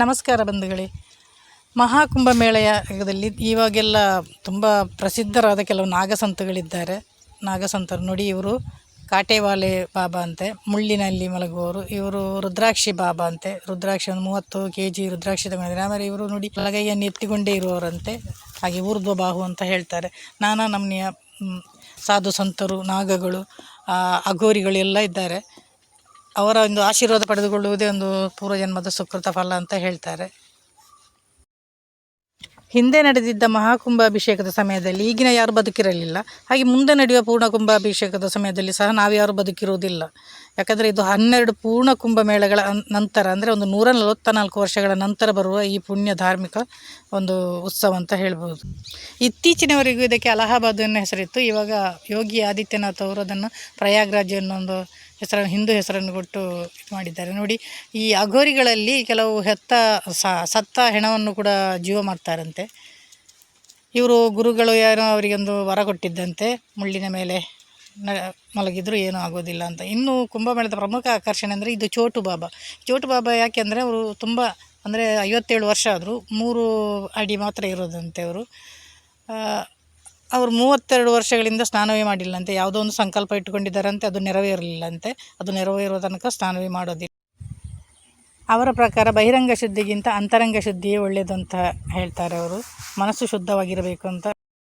ನಮಸ್ಕಾರ ಬಂಧುಗಳೇ. ಮಹಾಕುಂಭ ಮೇಳದಲ್ಲಿ ಇವಾಗೆಲ್ಲ ತುಂಬ ಪ್ರಸಿದ್ಧರಾದ ಕೆಲವು ನಾಗಸಂತಗಳಿದ್ದಾರೆ. ನಾಗಸಂತರು ನೋಡಿ ಇವರು ಕಾಟೇವಾಲೆ ಬಾಬಾ ಅಂತೆ, ಮುಳ್ಳಿನಲ್ಲಿ ಮಲಗುವವರು. ಇವರು ರುದ್ರಾಕ್ಷಿ ಬಾಬಾ ಅಂತೆ, ರುದ್ರಾಕ್ಷಿ ಒಂದು ಮೂವತ್ತು ಕೆ ಜಿ ರುದ್ರಾಕ್ಷಿ ತಗೊಂಡಿದ್ದಾರೆ ಆಮೇಲೆ ಇವರು ನೋಡಿ ಬಲಗೈಯನ್ನು ಎತ್ತಿಕೊಂಡೇ ಇರುವವರಂತೆ, ಹಾಗೆ ಊರ್ಧ್ವ ಬಾಹು ಅಂತ ಹೇಳ್ತಾರೆ. ನಾನಾ ನಮ್ಮನೆಯ ಸಾಧು ಸಂತರು, ನಾಗಗಳು ಅಘೋರಿಗಳು ಎಲ್ಲ ಇದ್ದಾರೆ. ಅವರ ಒಂದು ಆಶೀರ್ವಾದ ಪಡೆದುಕೊಳ್ಳುವುದೇ ಒಂದು ಪೂರ್ವಜನ್ಮದ ಸುಕೃತ ಫಲ ಅಂತ ಹೇಳ್ತಾರೆ. ಹಿಂದೆ ನಡೆದಿದ್ದ ಮಹಾಕುಂಭಾಭಿಷೇಕದ ಸಮಯದಲ್ಲಿ ಈಗಿನ ಯಾರು ಬದುಕಿರಲಿಲ್ಲ. ಹಾಗೆ ಮುಂದೆ ನಡೆಯುವ ಪೂರ್ಣ ಕುಂಭಾಭಿಷೇಕದ ಸಮಯದಲ್ಲಿ ಸಹ ನಾವು ಯಾರು ಬದುಕಿರುವುದಿಲ್ಲ. ಯಾಕಂದರೆ ಇದು ಹನ್ನೆರಡು ಪೂರ್ಣ ಕುಂಭಮೇಳಗಳ ನಂತರ, ಅಂದರೆ ಒಂದು ನೂರ ನಲವತ್ತ ನಾಲ್ಕು ವರ್ಷಗಳ ನಂತರ ಬರುವ ಈ ಪುಣ್ಯ ಧಾರ್ಮಿಕ ಒಂದು ಉತ್ಸವ ಅಂತ ಹೇಳ್ಬೋದು. ಇತ್ತೀಚಿನವರೆಗೂ ಇದಕ್ಕೆ ಅಲಹಾಬಾದ್ ಅನ್ನೋ ಹೆಸರಿತ್ತು. ಇವಾಗ ಯೋಗಿ ಆದಿತ್ಯನಾಥ್ ಅವರು ಅದನ್ನು ಪ್ರಯಾಗ್ರಾಜ್ ಅನ್ನೊಂದು ಹೆಸರನ್ನು, ಹಿಂದೂ ಹೆಸರನ್ನು ಕೊಟ್ಟು ಮಾಡಿದ್ದಾರೆ. ನೋಡಿ, ಈ ಅಘೋರಿಗಳಲ್ಲಿ ಕೆಲವು ಹೆತ್ತ ಸತ್ತ ಹೆಣವನ್ನು ಕೂಡ ಜೀವ ಮಾಡ್ತಾರಂತೆ. ಇವರು ಗುರುಗಳು ಯಾರೋ ಅವರಿಗೊಂದು ವರ ಕೊಟ್ಟಿದ್ದಂತೆ ಮುಳ್ಳಿನ ಮೇಲೆ. ಮಲಗಿದ್ರು ಏನೂ ಆಗೋದಿಲ್ಲ ಅಂತ. ಇನ್ನು ಕುಂಭಮೇಳದ ಪ್ರಮುಖ ಆಕರ್ಷಣೆ ಅಂದರೆ ಇದು ಚೋಟು ಬಾಬಾ. ಚೋಟು ಬಾಬಾ ಯಾಕೆಂದರೆ ಅವರು ತುಂಬ ಅಂದರೆ ಐವತ್ತೇಳು ವರ್ಷ ಆದರೂ ಮೂರು ಅಡಿ ಮಾತ್ರ ಇರೋದಂತೆ ಅವರು. ಅವರು ಮೂವತ್ತೆರಡು ವರ್ಷಗಳಿಂದ ಸ್ನಾನವೇ ಮಾಡಿಲ್ಲಂತೆ. ಯಾವುದೋ ಒಂದು ಸಂಕಲ್ಪ ಇಟ್ಟುಕೊಂಡಿದ್ದಾರಂತೆ, ಅದು ನೆರವೇರಲಿಲ್ಲಂತೆ. ಅದು ನೆರವೇರುವ ತನಕ ಸ್ನಾನವೇ ಮಾಡೋದಿಲ್ಲ. ಅವರ ಪ್ರಕಾರ ಬಹಿರಂಗ ಶುದ್ಧಿಗಿಂತ ಅಂತರಂಗ ಶುದ್ಧಿಯೇ ಒಳ್ಳೆಯದು ಅಂತ ಹೇಳ್ತಾರೆ ಅವರು. ಮನಸ್ಸು ಶುದ್ಧವಾಗಿರಬೇಕು ಅಂತ